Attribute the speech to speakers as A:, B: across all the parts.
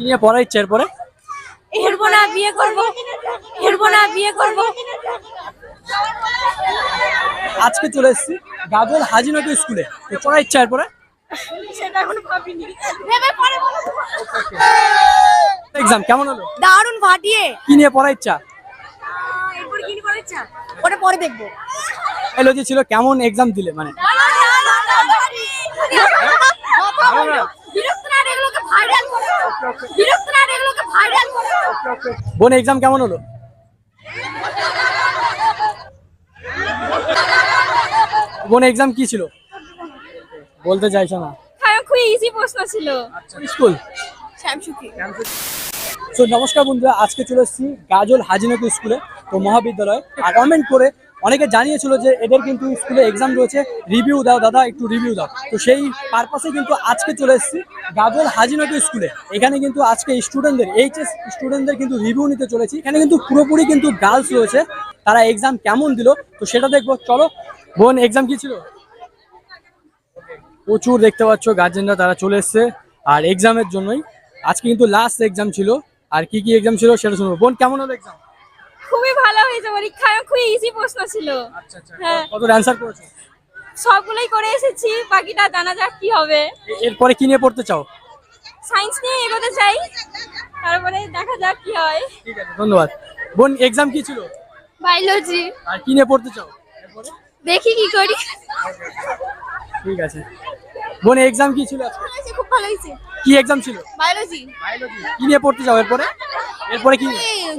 A: কি নিয়ে পড়ার ইচ্ছা এরপরে?
B: না বিয়ে করব। হেরবো না বিয়ে করব।
A: আজকে চলে এসেছি গাজল হাজিনগর স্কুলে। তো পড়ার ইচ্ছা এরপরে?
B: সেটা এখনও ভাবিনি। ভেবে পরে বলব।
A: এক্সাম কেমন হলো?
B: দারুণ ফাটিয়ে।
A: কি নিয়ে পড়ার ইচ্ছা?
B: এরপর কি করার ইচ্ছা? ওটা পরে দেখব।
A: ছিল কেমন এক্সাম দিলে মানে
B: বিরক্ত না এগুলোকে ভাইরাল করো বিরক্ত না এগুলোকে ভাইরাল করো
A: বোন এক্সাম কেমন হলো? বোন এক্সাম কি ছিল? বলতে চাইছো না।
B: হ্যাঁ খুবই ইজি প্রশ্ন ছিল।
A: স্কুল?
B: শ্যামসুখী।
A: তো নমস্কার বন্ধুরা আজকে চলে এসেছি গাজল হাজিনগর স্কুলে তো মহাবিদ্যালয় কমেন্ট করে অনেকে জানিয়েছিল যে এদের কিন্তু স্কুলে এক্সাম রয়েছে। রিভিউ দাও দাদা, একটু রিভিউ দাও। তো সেই পারপাসে কিন্তু আজকে চলে এসেছি গাজল হাজিনগর স্কুলে। এখানে কিন্তু আজকে স্টুডেন্টদের এইচএস স্টুডেন্টদের কিন্তু রিভিউ নিতে চলেছি। এখানে কিন্তু পুরোপুরি কিন্তু গার্লস রয়েছে। তারা এক্সাম কেমন দিল, তো সেটা দেখব। চলো, বোন এক্সাম কি ছিল? প্রচুর দেখতে পাচ্ছ গার্জেনরা তারা চলে এসছে। আর এক্সামের জন্যই। আজকে কিন্তু লাস্ট এক্সাম ছিল। আর কি কি এক্সাম ছিল সেটা শুনব। বোন, কেমন হলো এক্সাম
B: খুবই ভালো হয়েছে পরীক্ষা খুবই ইজি প্রশ্ন ছিল।
A: আচ্ছা আচ্ছা
B: হ্যাঁ।
A: কত অ্যান্সার করেছ?
B: সবগুলোই করে এসেছি বাকিটা জানা যাক কি হবে।
A: এরপরে কি নিয়ে পড়তে চাও?
B: সায়েন্স নিয়ে এগোতে চাই তারপরে দেখা যাক কি হয়।
A: ঠিক আছে ধন্যবাদ। বোন এক্সাম কি ছিল?
B: বায়োলজি
A: আর কি নিয়ে পড়তে চাও?
B: দেখি কি করি।
A: ঠিক আছে। বোন এক্সাম কি ছিল আজকে?
B: খুব ভালো হয়েছে।
A: কি এক্সাম ছিল?
B: বায়োলজি
A: কি নিয়ে পড়তে চাও এরপরে? এরপরে কি?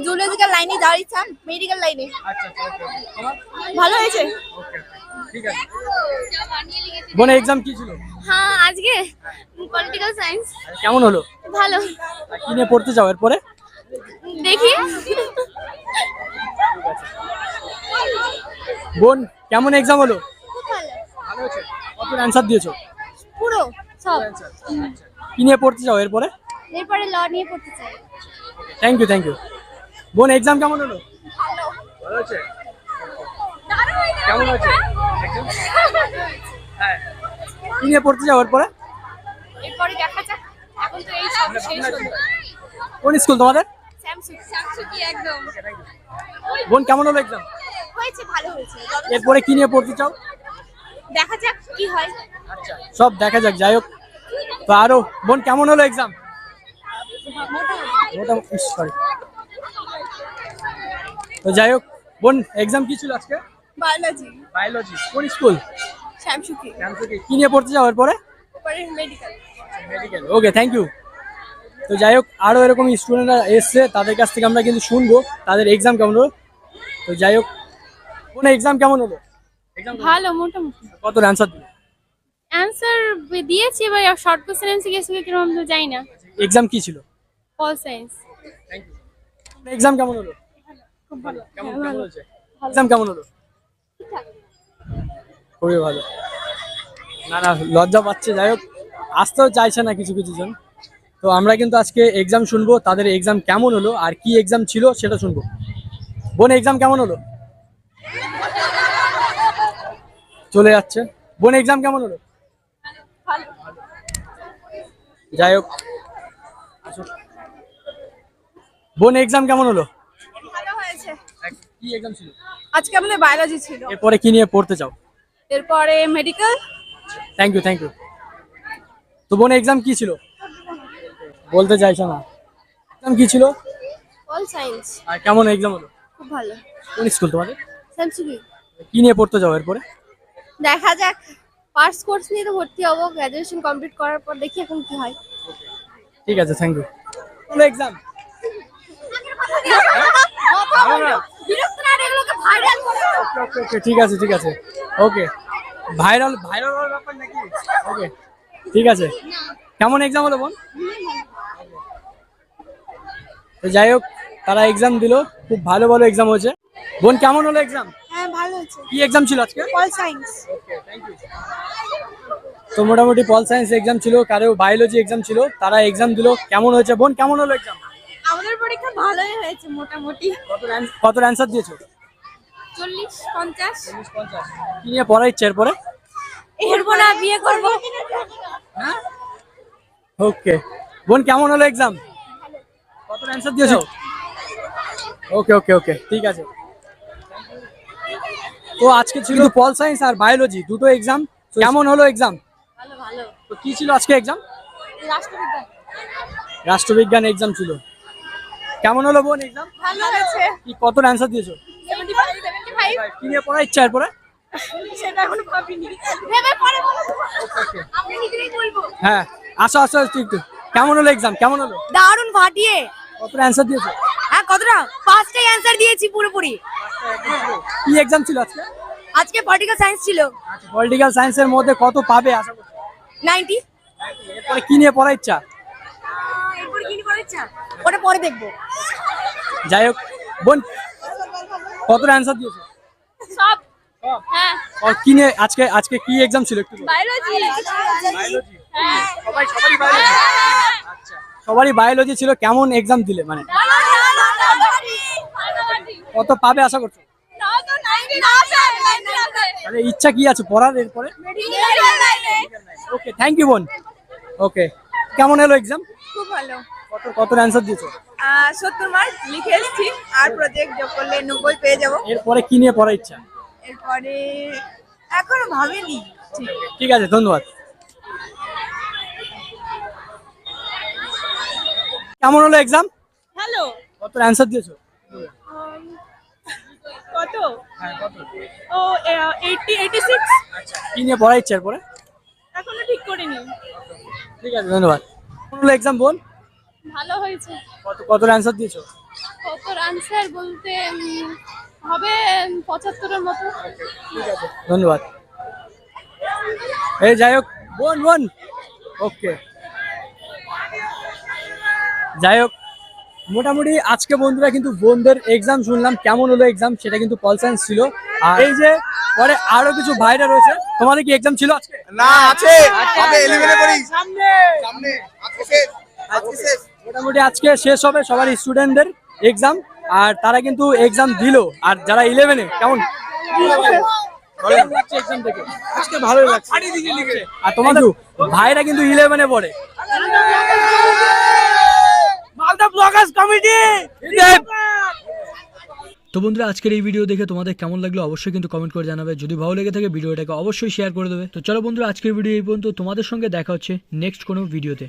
B: জুলজিক্যাল লাইনে যাওয়ার ইচ্ছা মেডিকেল লাইনে
A: আচ্ছা আচ্ছা okay, okay. তোমার?
B: ভালো হয়েছে।
A: ঠিক আছে। বোন এক্সাম কি ছিল?
B: হ্যাঁ আজকে পলিটিক্যাল সায়েন্স
A: কেমন হলো?
B: ভালো।
A: কি নিয়ে পড়তে চাও এরপরে?
B: দেখি।
A: বোন কেমন এক্সাম হলো?
B: খুব ভালো।
A: ভালো হয়েছে? কত অ্যান্সার দিয়েছ?
B: পুরো সব।
A: কি নিয়ে পড়তে চাও এরপরে?
B: এরপরে ল নিয়ে পড়তে চাই।
A: থ্যাংক ইউ থ্যাংক ইউ বোন এক্সাম কেমন হলো?
B: ভালো
A: হয়েছে কেমন হয়েছে হ্যাঁ। কি নিয়ে পড়তে চাও এরপরে?
B: এরপরে দেখা যাক। এখন তো এই সব শেষ হলো।
A: কোন স্কুল তোমাদের?
B: স্যামসুং স্যামসুং কি একদম।
A: বোন কেমন হলো এক্সাম
B: হয়েছে ভালো হয়েছে।
A: এরপরে কি নিয়ে পড়তে চাও?
B: দেখা যাক কি হয়।
A: সব দেখা যাক যাই হোক। তো আরও বোন কেমন হলো এক্সাম মোটামুটি সরি তো যাই হোক বোন এক্সাম কি ছিল আজকে?
B: বায়োলজি
A: বায়োলজি কোন স্কুল
B: শ্যামসুখী।
A: কি নিয়ে পড়তে যাও এরপরে?
B: পরে medical
A: medical okay thank you তো যাই হোক আরও এরকম স্টুডেন্টরা এসছে তাদের কাছ থেকে আমরা কিন্তু শুনব তাদের এক্সাম কেমন হলো। তো যাই হোক কোন এক্সাম কেমন হলো?
B: ভালো মোটামুটি।
A: কত অ্যান্সার দিল?
B: অ্যান্সার দিয়েছি এবার শর্ট কোশ্চেন এমসি গেছে কীরকম তো জানি না।
A: এক্সাম কি ছিল?
B: Pol science
A: thank you exam কেমন হলো?
B: খুব ভালো।
A: কেমন কেমন হয়েছে? এক্সাম কেমন হলো? খুবই ভালো। না না লজ্জা পাচ্ছে। যাই হোক আসতেও চাইছে না কিছু কিছু জন। তো আমরা কিন্তু আজকে এক্সাম শুনব তাদের এক্সাম কেমন হলো আর কি এক্সাম ছিল সেটা শুনব। বোন এক্সাম কেমন হলো? চলে যাচ্ছে। বোন এক্সাম কেমন হলো? যাই হোক। বোন এক্সাম কেমন হলো?
B: ভালো হয়েছে।
A: কি এক্সাম ছিল?
B: আজকে আমাদের বায়োলজি ছিল।
A: এরপরে কি নিয়ে পড়তে চাও?
B: এরপরে medical
A: thank you thank you তো বোন এক্সাম কি ছিল? বলতে চাইছো না। এক্সাম কি ছিল?
B: পল সায়েন্স
A: আর কেমন এক্সাম হলো?
B: খুব ভালো।
A: কোন স্কুল তোমাদের?
B: স্যামসুখী
A: কি নিয়ে পড়তে যাও এরপরে?
B: দেখা যাক। পার্স কোর্স নিয়ে তো ভর্তি হব। গ্র্যাজুয়েশন কমপ্লিট করার পর দেখি এখন কি হয়।
A: ঠিক আছে থ্যাংক ইউ কোন এক্সাম
B: বিরক্ত না এগুলোকে ভাইরাল করো
A: ওকে ঠিক আছে ঠিক আছে। ওকে ভাইরাল ভাইরাল হওয়ার ব্যাপার নাকি? ওকে ঠিক আছে। কেমন এক্সাম হলো বোন? তো যাই হোক তারা এক্সাম দিলো খুব ভালো ভালো এক্সাম হয়েছে। বোন কেমন হলো এক্সাম
B: হ্যাঁ ভালো হয়েছে।
A: কি এক্সাম ছিল আজকে?
B: পল সায়েন্স
A: তো মোটামুটি পল সায়েন্স এক্সাম ছিল কারও বায়োলজি এক্সাম ছিল তারা এক্সাম দিলো। কেমন হয়েছে বোন? কেমন হলো এক্সাম
B: পরীক্ষা ভালোই হয়েছে মোটামুটি।
A: কত অ্যান্সার দিয়েছ?
B: চল্লিশ পঞ্চাশ।
A: কি নিয়ে পড়ার ইচ্ছে এরপরে?
B: হেরবো না বিয়ে করব।
A: ওকে বোন কেমন হলো এক্সাম কত অ্যান্সার দিয়েছ? ওকে ওকে ওকে ঠিক আছে। তো আজকে ছিল পল সায়েন্স আর বায়োলজি দুটো এক্সাম কেমন হলো এক্সাম
B: ভালো ভালো।
A: তো কি ছিল আজকে এক্সাম
B: রাষ্ট্রবিজ্ঞান।
A: রাষ্ট্রবিজ্ঞান এক্সাম ছিল। কেমন হলো বোন এক্সাম
B: ভালো হয়েছে।
A: কি কত অ্যান্সার দিয়েছ?
B: 75 75
A: কি নিয়ে পড়ার ইচ্ছা এরপরে
B: সেটা এখনও ভাবিনি। ভেবে পরে বলব আমি নিজেই বলব।
A: হ্যাঁ আসো আসো আসো একটু। কেমন হলো এক্সাম কেমন হলো?
B: দারুণ ফাটিয়ে।
A: কত অ্যান্সার দিয়েছ?
B: হ্যাঁ কতটা? পাঁচটাই অ্যান্সার দিয়েছি পুরোপুরি।
A: কি এক্সাম ছিল আজকে?
B: আজকে পলিটিক্যাল সায়েন্স ছিল।
A: পলিটিক্যাল সায়েন্সের মধ্যে কত পাবে আশা করছ?
B: নাইনটি
A: এরপরে কি নিয়ে পড়ার ইচ্ছা
B: এরপরে কি করার ইচ্ছা ওটা পরে দেখব।
A: যাই হোক বোন কত অ্যান্সার দিয়েছ?
B: সব। হ্যাঁ।
A: কি নিয়ে আজকে আজকে কি এক্সাম ছিল একটু।
B: বায়োলজি হ্যাঁ।
A: সবাই সবারই biology? আচ্ছা। সবারই বায়োলজি ছিল কেমন এক্সাম দিলে মানে? কত পাবে আশা করছ? তাহলে ইচ্ছা কি আছে পড়ার এরপরে? ওকে থ্যাংক ইউ বোন। ওকে কেমন এলো এক্সাম
B: খুব ভালো।
A: কত অ্যান্সার দিয়েছ?
B: সত্তর মার্ক লিখে এসেছি। আর প্রজেক্ট যোগ করলে নব্বই পেয়ে যাব।
A: এরপরে কি নিয়ে পড়ার ইচ্ছা?
B: এরপরে এখনও ভাবিনি। ঠিক
A: আছে ধন্যবাদ। কেমন হলো এক্সাম
B: হ্যালো
A: কত অ্যান্সার দিয়েছ?
B: কত? ও এইটটি এইটি সিক্স
A: কি নিয়ে পড়ার ইচ্ছা এরপরে?
B: এখনও ঠিক করিনি।
A: ঠিক আছে ধন্যবাদ। হলো এক্সাম বোন
B: ভালো হয়েছে।
A: কত কত অ্যান্সার দিয়েছ?
B: কত আনসার বলতে হবে পঁচাত্তরের মতো।
A: ধন্যবাদ। এই যাই হোক বোন বোন। ওকে। যাই হোক মোটামুটি আজকে বন্ধুরা কিন্তু বোনদের এক্সাম শুনলাম কেমন হলো এক্সাম সেটা কিন্তু পল সায়েন্স ছিল। আর এই যে পরে আরও কিছু ভাইরা রয়েছে তোমাদের কি এক্সাম ছিল আজকে?
C: না আছে। আমি এলিভেনে পড়ি সামনে আজকে শেষ। আজকে শেষ।
A: মোটামুটি আজকে শেষ হবে সবার স্টুডেন্টদের এক্সাম আর তারা কিন্তু এক্সাম দিল। আর যারা ইলেভেনে কেমন? আর তোমাদের ভাইরা কিন্তু ইলেভেনে পড়ে। তো বন্ধুরা আজকের এই ভিডিও দেখে তোমাদের কেমন লাগল অবশ্যই কিন্তু কমেন্ট করে জানাবে। যদি ভালো লেগে থাকে ভিডিওটাকে অবশ্যই শেয়ার করে দেবে। তো চলো বন্ধুরা আজকের ভিডিও এই পর্যন্ত। তোমাদের সঙ্গে দেখা হচ্ছে নেক্সট কোনো ভিডিওতে